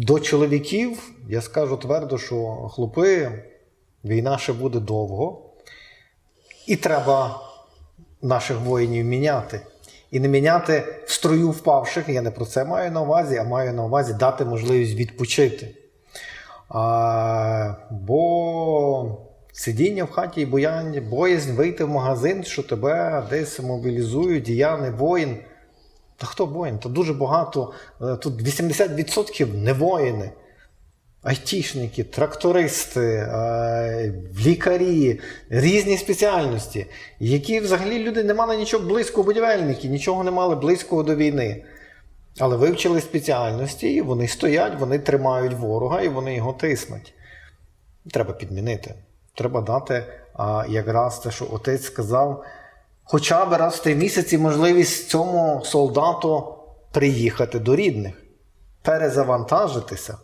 До чоловіків я скажу твердо, що хлопи, війна ще буде довго, і треба наших воїнів міняти. І не міняти в строю впавших. Я не про це маю на увазі, а маю на увазі дати можливість відпочити. А, бо сидіння в хаті і боязнь вийти в магазин, що тебе десь мобілізують, і я не воїн. Та хто воїн? Та дуже багато. е, Тут 80% не воїни. Айтішники, трактористи, е, лікарі, різні спеціальності, які взагалі люди не мали нічого близького будівельники, нічого не мали близького до війни. Але вивчили спеціальності, і вони стоять, вони тримають ворога і вони його тиснуть. Треба підмінити. Треба дати а, якраз те, що отець сказав, хоча б раз в три місяці можливість цьому солдату приїхати до рідних, перезавантажитися.